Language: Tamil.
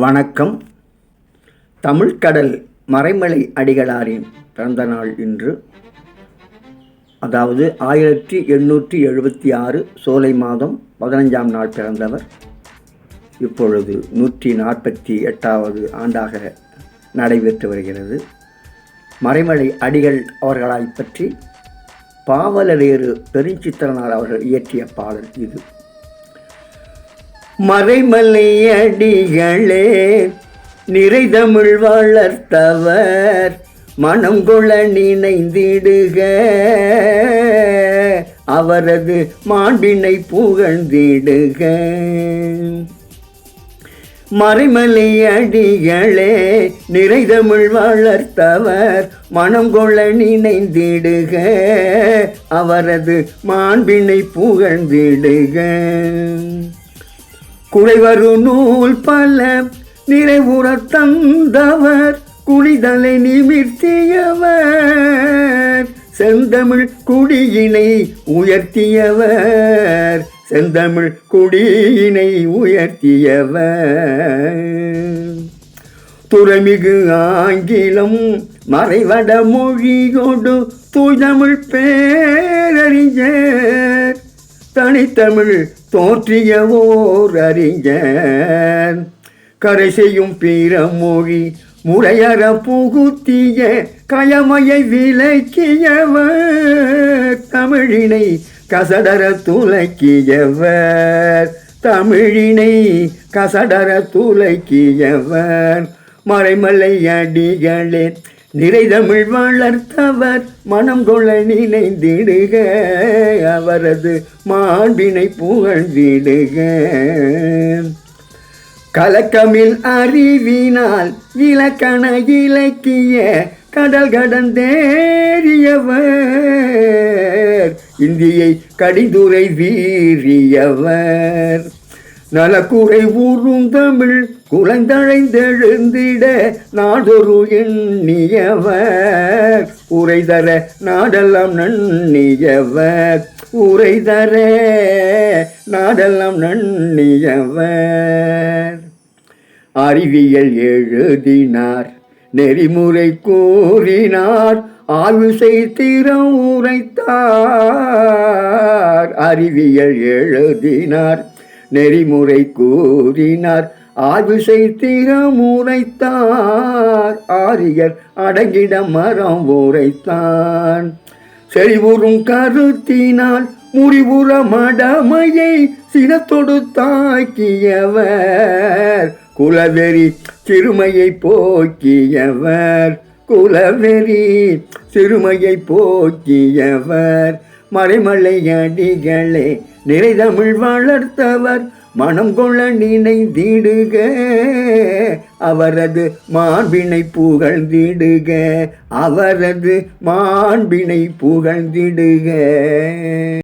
வணக்கம். தமிழ்கடல் மறைமலை அடிகளாரின் பிறந்த நாள் இன்று அதாவது ஆயிரத்தி எண்ணூற்றி எழுபத்தி ஆறு சோலை மாதம் பதினஞ்சாம் நாள் பிறந்தவர். இப்பொழுது நூற்றி நாற்பத்தி எட்டாவது ஆண்டாக நடைபெற்று வருகிறது. மறைமலை அடிகள் அவர்களாய் பற்றி பாவலரேறு பெருஞ்சித்திரனார் அவர்கள் இயற்றிய பாடல் இது. மறைமலையடிகளே நிறைதமிழ் வளர்த்தவர் மனம் கொள நினைந்திடுக. அவரது மாண்பினை புகழ்ந்திடுக. மறைமலை அடிகளே நிறைதமிழ் வளர்த்தவர் மனம் கொள்ள நினைந்திடுக. அவரது மாண்பினை புகழ்ந்திடுக. குறைவரு நூல் பல நிறைவுற தந்தவர் குடிதலை நிமிர்த்தியவர். செந்தமிழ் குடியினை உயர்த்தியவர் செந்தமிழ் குடியினை உயர்த்தியவர். துறைமிகு ஆங்கிலம் மறைவட மொழியோடு தூய்தமிழ் பேரறிஞர். தனித்தமிழ் தோற்றிய ஓர் அறிஞர் கரை செய்யும் பிற மொழி முறையற புகுத்திய கயமையை விளக்கியவர். தமிழினை கசடர துலக்கியவர். தமிழினை கசடர துலக்கியவர். மறைமலை அடிகளே நிறைதமிழ் வளர்த்தவர் மனம் கொள்ள நினைந்திடுக. அவரது மாண்பினை புகழ்ந்திடுக. கலக்கமில் அறிவினால் இலக்கண இலக்கிய கடல் கடந்தேறியவர். இந்தியை கடிதுரை வீரியவர் நலக்குறை ஊறும் தமிழ் குலந்தழைந்தெழுந்திட நாடொரு எண்ணியவர். உரைதர நாடெல்லாம் நன்னியவர். உரைதர நாடெல்லாம் நன்னியவர். அறிவியல் எழுதினார் நெறிமுறை கூறினார் ஆய்வு செய்திரம் உரைத்தார் அறிவியல் எழுதினார் நெறிமுறை கூறினார். ஆய்வு செய்திரம் ஆரியர் அடங்கிட மரம் உரைத்தான். செறிவுறும் கருத்தினால் முறிவுற மடமையை சினத்தொடு தாக்கியவர். குலவெறி சிறுமையை போக்கியவர். குலவெறி சிறுமையை போக்கியவர். மறைமலை அடிகளே நிறைதமிழ் வளர்த்தவர் மனம் கொள்ள நினைந்திடுக. அவரது மாண்பினை புகழ்ந்திடுக. அவரது மாண்பினை புகழ்ந்திடுக.